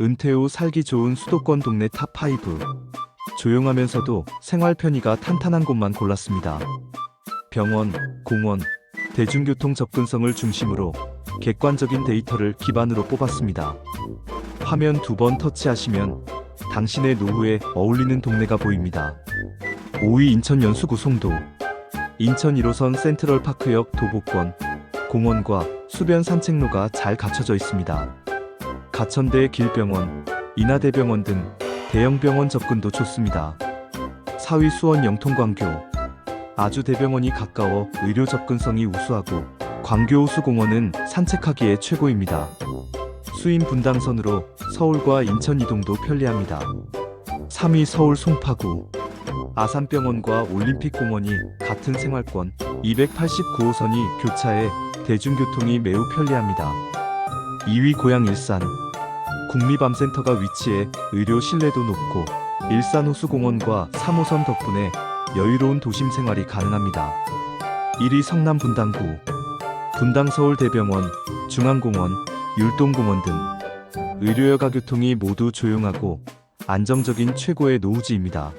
은퇴 후 살기 좋은 수도권 동네 탑5. 조용하면서도 생활 편의가 탄탄한 곳만 골랐습니다. 병원, 공원, 대중교통 접근성을 중심으로 객관적인 데이터를 기반으로 뽑았습니다. 화면 두 번 터치하시면 당신의 노후에 어울리는 동네가 보입니다. 5위 인천 연수구 송도 인천 1호선 센트럴파크역 도보권 공원과 수변 산책로가 잘 갖춰져 있습니다. 가천대 길병원, 인하대병원 등 대형 병원 접근도 좋습니다. 4위 수원 영통광교 아주 대병원이 가까워 의료 접근성이 우수하고 광교 호수공원은 산책하기에 최고입니다. 수인 분당선으로 서울과 인천 이동도 편리합니다. 3위 서울 송파구 아산병원과 올림픽공원이 같은 생활권 289호선이 교차해 대중교통이 매우 편리합니다. 2위 고양 일산 국미밤센터가 위치해 의료 신뢰도 높고 일산호수공원과 3호선 덕분에 여유로운 도심 생활이 가능합니다. 1위 성남 분당구 분당 서울대병원, 중앙공원, 율동공원 등 의료여가 교통이 모두 조용하고 안정적인 최고의 노후지입니다.